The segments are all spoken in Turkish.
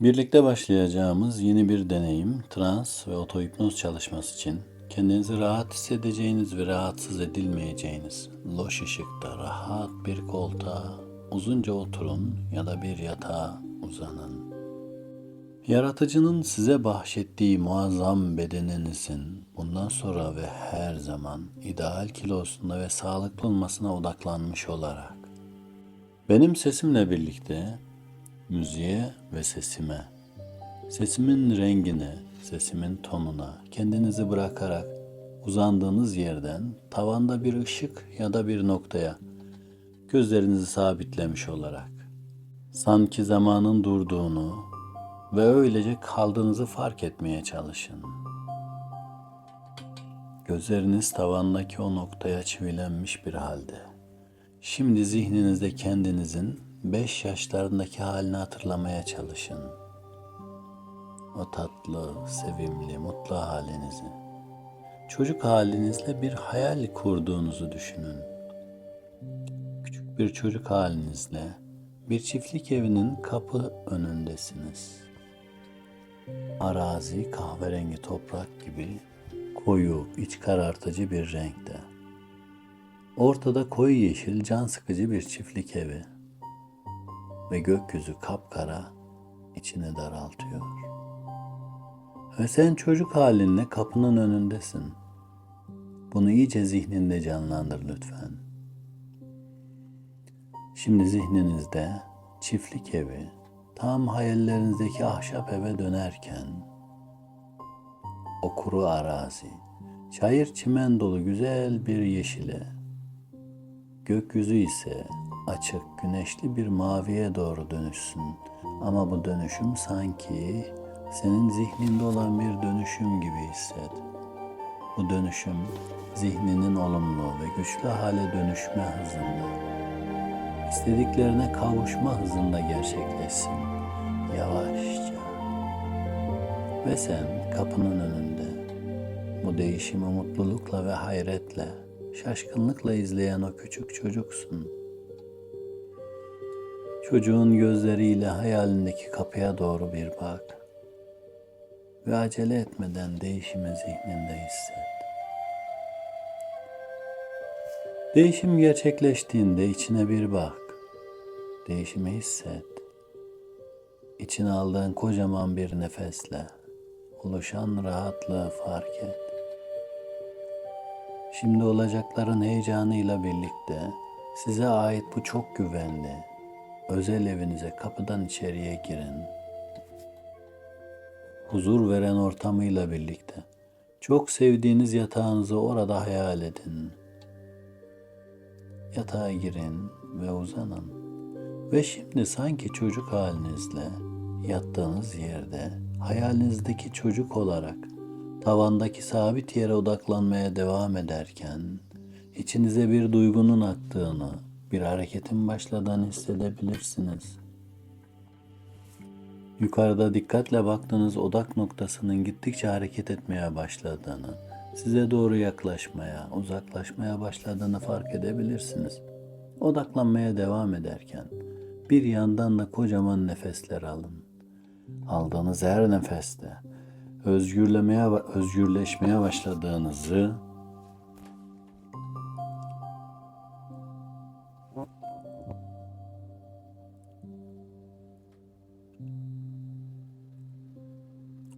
Birlikte başlayacağımız yeni bir deneyim, trans ve otohipnoz çalışması için kendinizi rahat hissedeceğiniz ve rahatsız edilmeyeceğiniz loş ışıkta rahat bir koltuğa uzunca oturun ya da bir yatağa uzanın. Yaratıcının size bahşettiği muazzam bedeninizin bundan sonra ve her zaman ideal kilosunda ve sağlıklı olmasına odaklanmış olarak benim sesimle birlikte müziğe ve sesime, sesimin rengine, sesimin tonuna kendinizi bırakarak uzandığınız yerden tavanda bir ışık ya da bir noktaya gözlerinizi sabitlemiş olarak sanki zamanın durduğunu ve öylece kaldığınızı fark etmeye çalışın. Gözleriniz tavandaki o noktaya çivilenmiş bir halde. Şimdi zihninizde kendinizin beş yaşlarındaki halini hatırlamaya çalışın. O tatlı, sevimli, mutlu halinizi. Çocuk halinizle bir hayal kurduğunuzu düşünün. Küçük bir çocuk halinizle bir çiftlik evinin kapı önündesiniz. Arazi kahverengi toprak gibi koyu, iç karartıcı bir renkte. Ortada koyu yeşil, can sıkıcı bir çiftlik evi ve gökyüzü kapkara içini daraltıyor. Ve sen çocuk halinle kapının önündesin. Bunu iyice zihninde canlandır lütfen. Şimdi zihninizde çiftlik evi tam hayallerinizdeki ahşap eve dönerken o kuru arazi, çayır çimen dolu güzel bir yeşile, gökyüzü ise açık, güneşli bir maviye doğru dönüşsün. Ama bu dönüşüm sanki senin zihninde olan bir dönüşüm gibi hisset. Bu dönüşüm zihninin olumlu ve güçlü hale dönüşme hızında, istediklerine kavuşma hızında gerçekleşsin. Yavaşça. Ve sen kapının önünde bu değişimi mutlulukla ve hayretle, şaşkınlıkla izleyen o küçük çocuksun. Çocuğun gözleriyle hayalindeki kapıya doğru bir bak ve acele etmeden değişimi zihninde hisset. Değişim gerçekleştiğinde içine bir bak. Değişimi hisset. İçine aldığın kocaman bir nefesle oluşan rahatlığı fark et. Şimdi olacakların heyecanıyla birlikte size ait bu çok güvenli, özel evinize kapıdan içeriye girin. Huzur veren ortamıyla birlikte çok sevdiğiniz yatağınızı orada hayal edin. Yatağa girin ve uzanın. Ve şimdi sanki çocuk halinizle yattığınız yerde hayalinizdeki çocuk olarak tavandaki sabit yere odaklanmaya devam ederken içinize bir duygunun aktığını, bir hareketin başladığını hissedebilirsiniz. Yukarıda dikkatle baktığınız odak noktasının gittikçe hareket etmeye başladığını, size doğru yaklaşmaya, uzaklaşmaya başladığını fark edebilirsiniz. Odaklanmaya devam ederken bir yandan da kocaman nefesler alın. Aldığınız her nefeste özgürlemeye özgürleşmeye başladığınızı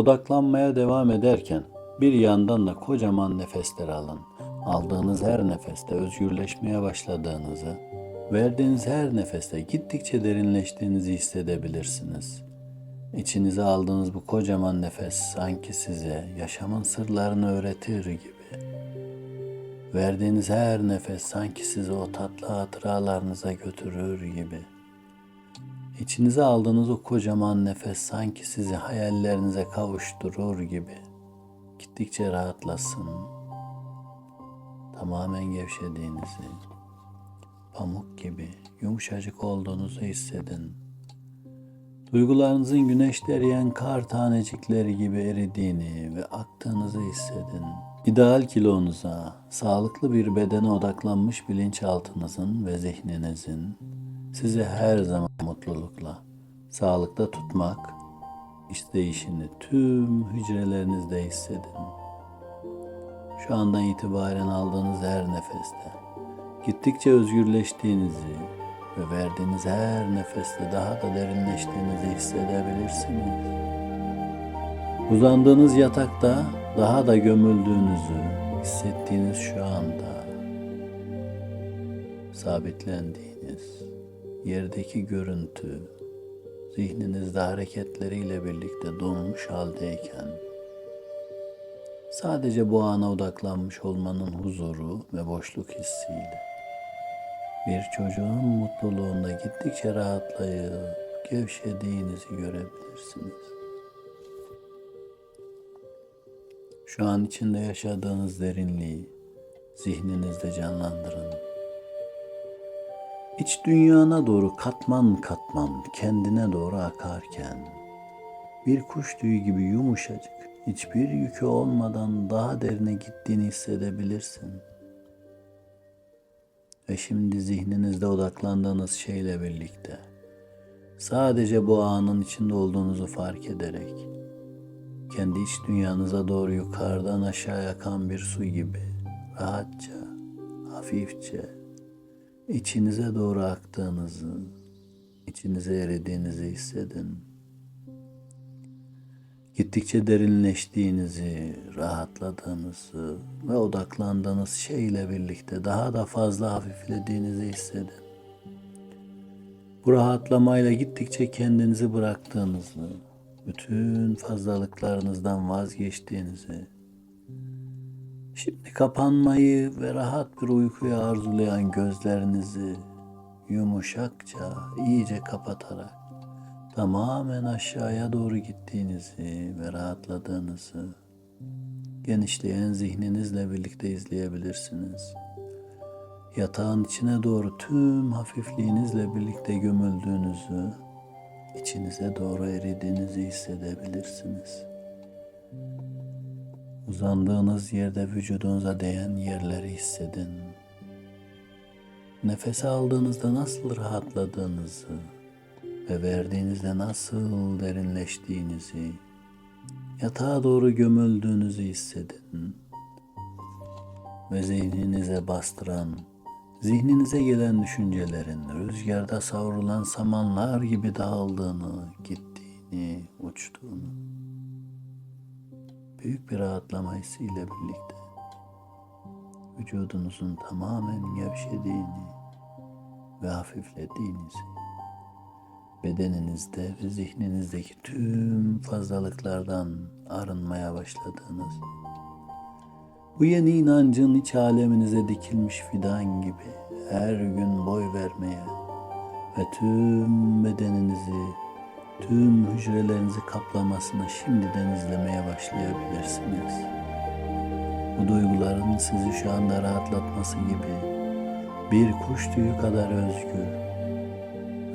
Odaklanmaya devam ederken bir yandan da kocaman nefesler alın. Aldığınız her nefeste özgürleşmeye başladığınızı, verdiğiniz her nefeste gittikçe derinleştiğinizi hissedebilirsiniz. İçinize aldığınız bu kocaman nefes sanki size yaşamın sırlarını öğretir gibi. Verdiğiniz her nefes sanki sizi o tatlı hatıralarınıza götürür gibi. İçinize aldığınız o kocaman nefes sanki sizi hayallerinize kavuşturur gibi. Gittikçe rahatlasın. Tamamen gevşediğinizi, pamuk gibi yumuşacık olduğunuzu hissedin. Duygularınızın güneşte eriyen kar tanecikleri gibi eridiğini ve aktığınızı hissedin. İdeal kilonuza, sağlıklı bir bedene odaklanmış bilinçaltınızın ve zihninizin sizi her zaman mutlulukla, sağlıkta tutmak işleyişini tüm hücrelerinizde hissedin. Şu andan itibaren aldığınız her nefeste gittikçe özgürleştiğinizi ve verdiğiniz her nefeste daha da derinleştiğinizi hissedebilirsiniz. Uzandığınız yatakta daha da gömüldüğünüzü hissettiğiniz şu anda sabitlendiğiniz yerdeki görüntü zihninizde hareketleriyle birlikte donmuş haldeyken sadece bu ana odaklanmış olmanın huzuru ve boşluk hissiyle bir çocuğun mutluluğunda gittikçe rahatlayıp gevşediğinizi görebilirsiniz. Şu an içinde yaşadığınız derinliği zihninizde canlandırın. İç dünyana doğru katman katman kendine doğru akarken bir kuş tüyü gibi yumuşacık hiçbir yükü olmadan daha derine gittiğini hissedebilirsin. Ve şimdi zihninizde odaklandığınız şeyle birlikte sadece bu anın içinde olduğunuzu fark ederek kendi iç dünyanıza doğru yukarıdan aşağı akan bir su gibi rahatça, hafifçe içinize doğru aktığınızı, içinize eridiğinizi hissedin. Gittikçe derinleştiğinizi, rahatladığınızı ve odaklandığınız şeyle birlikte daha da fazla hafiflediğinizi hissedin. Bu rahatlamayla gittikçe kendinizi bıraktığınızı, bütün fazlalıklarınızdan vazgeçtiğinizi, şimdi kapanmayı ve rahat bir uykuyu arzulayan gözlerinizi yumuşakça, iyice kapatarak tamamen aşağıya doğru gittiğinizi ve rahatladığınızı genişleyen zihninizle birlikte izleyebilirsiniz. Yatağın içine doğru tüm hafifliğinizle birlikte gömüldüğünüzü içinize doğru eridiğinizi hissedebilirsiniz. Uzandığınız yerde vücudunuza değen yerleri hissedin. Nefes aldığınızda nasıl rahatladığınızı ve verdiğinizde nasıl derinleştiğinizi, yatağa doğru gömüldüğünüzü hissedin. Ve zihninize bastıran zihninize gelen düşüncelerin rüzgarda savrulan samanlar gibi dağıldığını, gittiğini, uçtuğunu, büyük bir rahatlama hissiyle birlikte vücudunuzun tamamen gevşediğini ve hafiflediğinizi, bedeninizde ve zihninizdeki tüm fazlalıklardan arınmaya başladığınız, bu yeni inancın iç aleminize dikilmiş fidan gibi her gün boy vermeye ve tüm bedeninizi, tüm hücrelerinizi kaplamasını şimdiden izlemeye başlayabilirsiniz. Bu duyguların sizi şu anda rahatlatması gibi bir kuş tüyü kadar özgür,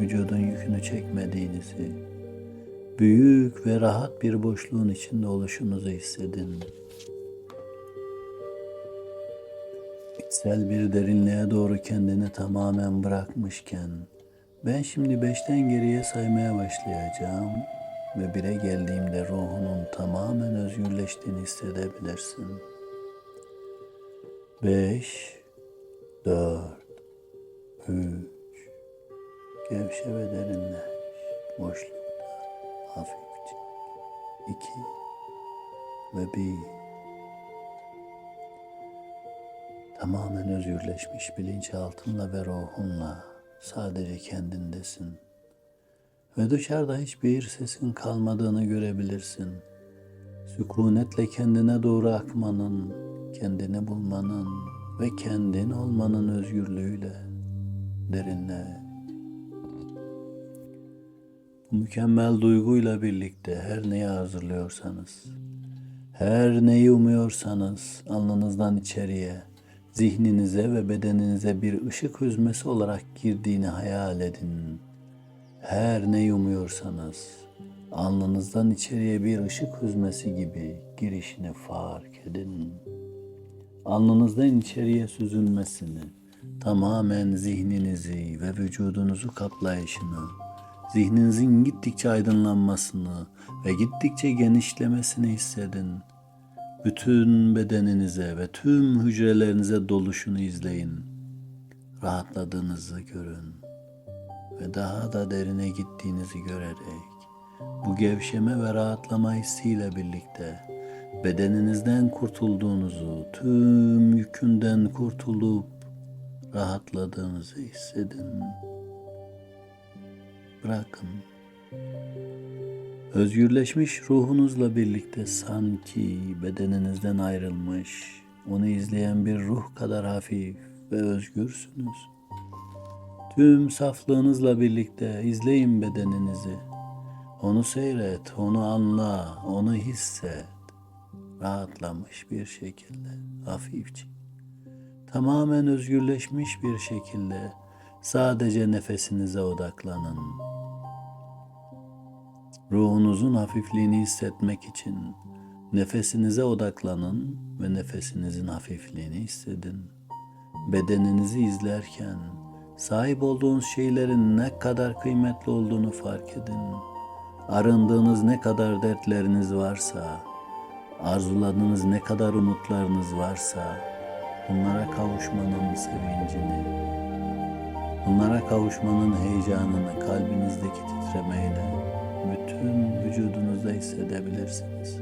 vücudun yükünü çekmediğinizi, büyük ve rahat bir boşluğun içinde oluşunuzu hissedin. içsel bir derinliğe doğru kendini tamamen bırakmışken ben şimdi beşten geriye saymaya başlayacağım ve bire geldiğimde ruhunun tamamen özgürleştiğini hissedebilirsin. Beş, dört, üç, gevşe ve derinleş, boşlukta hafifçe, iki ve bir. Tamamen özgürleşmiş bilinçaltınla ve ruhunla sadece kendindesin. Ve dışarıda hiçbir sesin kalmadığını görebilirsin. Sükunetle kendine doğru akmanın, kendini bulmanın ve kendin olmanın özgürlüğüyle derinle. Bu mükemmel duyguyla birlikte her neyi hazırlıyorsanız, her neyi umuyorsanız alnınızdan içeriye, zihninize ve bedeninize bir ışık hüzmesi olarak girdiğini hayal edin. Her ne yumuyorsanız alnınızdan içeriye bir ışık hüzmesi gibi girişini fark edin. Alnınızdan içeriye süzülmesini, tamamen zihninizi ve vücudunuzu kaplayışını zihninizin gittikçe aydınlanmasını ve gittikçe genişlemesini hissedin. Bütün bedeninize ve tüm hücrelerinize doluşunu izleyin. Rahatladığınızı görün ve daha da derine gittiğinizi görerek bu gevşeme ve rahatlama hissiyle birlikte bedeninizden kurtulduğunuzu, tüm yükünden kurtulup rahatladığınızı hissedin. Bırakın. Özgürleşmiş ruhunuzla birlikte sanki bedeninizden ayrılmış, onu izleyen bir ruh kadar hafif ve özgürsünüz. Tüm saflığınızla birlikte izleyin bedeninizi. Onu seyret, onu anla, onu hisset. Rahatlamış bir şekilde, hafifçe. Tamamen özgürleşmiş bir şekilde sadece nefesinize odaklanın. Ruhunuzun hafifliğini hissetmek için nefesinize odaklanın ve nefesinizin hafifliğini hissedin. Bedeninizi izlerken sahip olduğunuz şeylerin ne kadar kıymetli olduğunu fark edin. Arındığınız ne kadar dertleriniz varsa, arzuladığınız ne kadar umutlarınız varsa, bunlara kavuşmanın sevincini, bunlara kavuşmanın heyecanını kalbinizdeki titremeyle bütün vücudunuzda hissedebilirsiniz.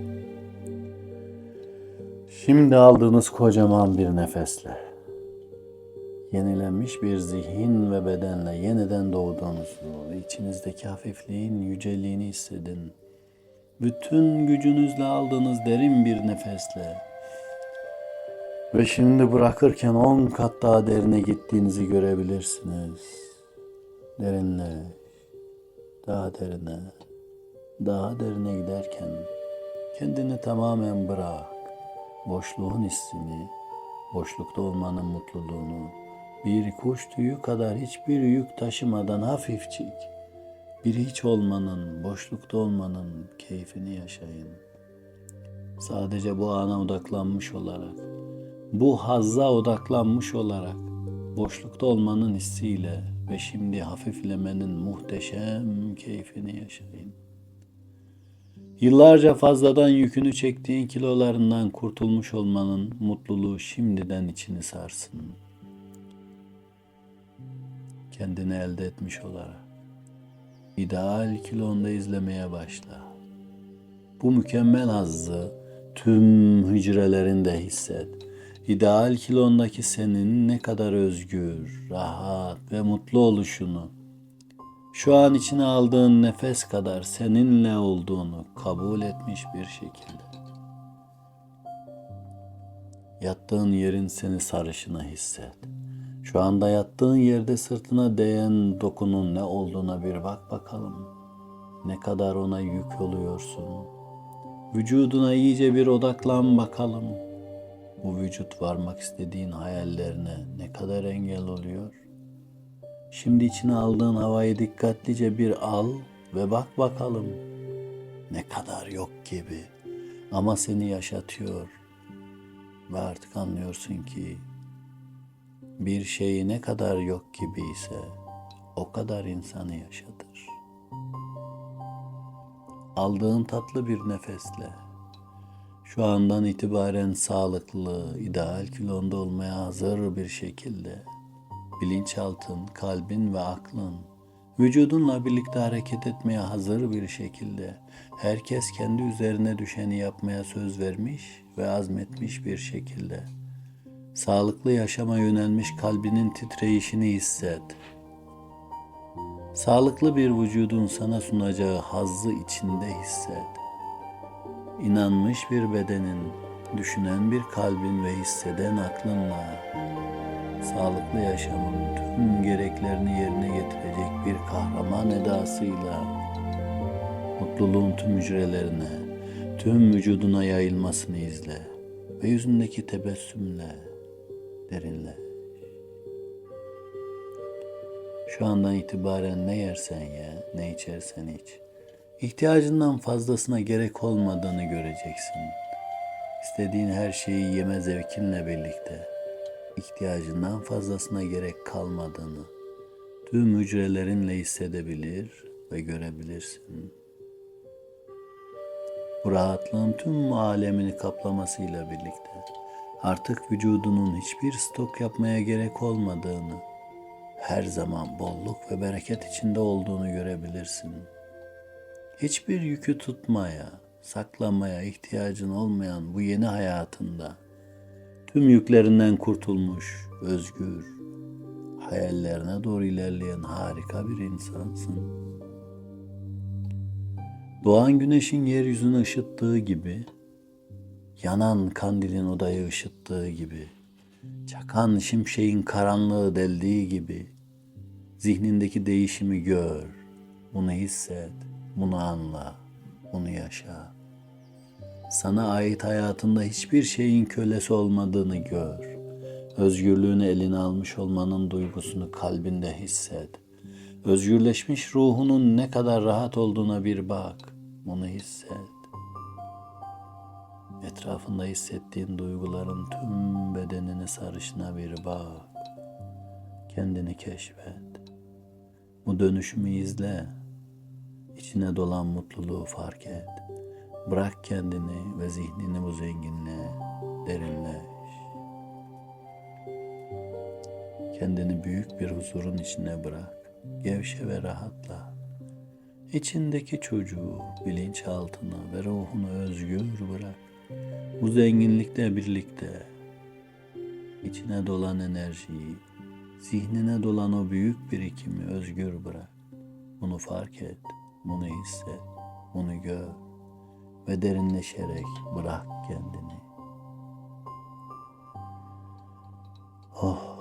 Şimdi aldığınız kocaman bir nefesle yenilenmiş bir zihin ve bedenle yeniden doğduğunuzu içinizdeki hafifliğin yüceliğini hissedin. Bütün gücünüzle aldığınız derin bir nefesle ve şimdi bırakırken on kat daha derine gittiğinizi görebilirsiniz. Derinleş, daha derine, daha derine giderken kendini tamamen bırak. Boşluğun hissini, boşlukta olmanın mutluluğunu, bir kuş tüyü kadar hiçbir yük taşımadan hafifçik, bir hiç olmanın, boşlukta olmanın keyfini yaşayın. Sadece bu ana odaklanmış olarak, bu hazza odaklanmış olarak, boşlukta olmanın hissiyle ve şimdi hafiflemenin muhteşem keyfini yaşayın. Yıllarca fazladan yükünü çektiğin kilolarından kurtulmuş olmanın mutluluğu şimdiden içini sarsın. Kendini elde etmiş olarak ideal kilonda izlemeye başla. Bu mükemmel hazzı tüm hücrelerinde hisset. İdeal kilondaki senin ne kadar özgür, rahat ve mutlu oluşunu, şu an içine aldığın nefes kadar seninle olduğunu kabul etmiş bir şekilde. Yattığın yerin seni sarışını hisset. Şu anda yattığın yerde sırtına değen dokunun ne olduğuna bir bak bakalım. Ne kadar ona yük oluyorsun. Vücuduna iyice bir odaklan bakalım. Bu vücut varmak istediğin hayallerine ne kadar engel oluyor? Şimdi içine aldığın havayı dikkatlice bir al ve bak bakalım. Ne kadar yok gibi ama seni yaşatıyor. Ve artık anlıyorsun ki bir şeyi ne kadar yok gibi ise o kadar insanı yaşatır. Aldığın tatlı bir nefesle şu andan itibaren sağlıklı, ideal kilonda olmaya hazır bir şekilde bilinçaltın, kalbin ve aklın vücudunla birlikte hareket etmeye hazır bir şekilde herkes kendi üzerine düşeni yapmaya söz vermiş ve azmetmiş bir şekilde sağlıklı yaşama yönelmiş kalbinin titreyişini hisset. Sağlıklı bir vücudun sana sunacağı hazzı içinde hisset. İnanmış bir bedenin, düşünen bir kalbin ve hisseden aklınla sağlıklı yaşamın tüm gereklerini yerine getirecek bir kahraman edasıyla mutluluğun tüm hücrelerine, tüm vücuduna yayılmasını izle ve yüzündeki tebessümle derinle. Şu andan itibaren ne yersen ye, ne içersen iç. İhtiyacından fazlasına gerek olmadığını göreceksin. İstediğin her şeyi yeme zevkinle birlikte ihtiyacından fazlasına gerek kalmadığını tüm hücrelerinle hissedebilir ve görebilirsin. Bu rahatlığın tüm alemini kaplamasıyla birlikte artık vücudunun hiçbir stok yapmaya gerek olmadığını, her zaman bolluk ve bereket içinde olduğunu görebilirsin. Hiçbir yükü tutmaya, saklamaya ihtiyacın olmayan bu yeni hayatında tüm yüklerinden kurtulmuş, özgür, hayallerine doğru ilerleyen harika bir insansın. Doğan güneşin yeryüzünü ışıttığı gibi, yanan kandilin odayı ışıttığı gibi, çakan şimşeğin karanlığı deldiği gibi, zihnindeki değişimi gör, bunu hisset, bunu anla, bunu yaşa. Sana ait hayatında hiçbir şeyin kölesi olmadığını gör. Özgürlüğünü eline almış olmanın duygusunu kalbinde hisset. Özgürleşmiş ruhunun ne kadar rahat olduğuna bir bak. Bunu hisset. Etrafında hissettiğin duyguların tüm bedenini sarışına bir bak. Kendini keşfet. Bu dönüşümü izle. İçine dolan mutluluğu fark et. Bırak kendini ve zihnini bu zenginliğe derinleş. Kendini büyük bir huzurun içine bırak. Gevşe ve rahatla. İçindeki çocuğu bilinçaltına ve ruhunu özgür bırak. Bu zenginlikle birlikte içine dolan enerjiyi, zihnine dolan o büyük birikimi özgür bırak. Bunu fark et, bunu hisset, bunu gör ve derinleşerek bırak kendini. Oh,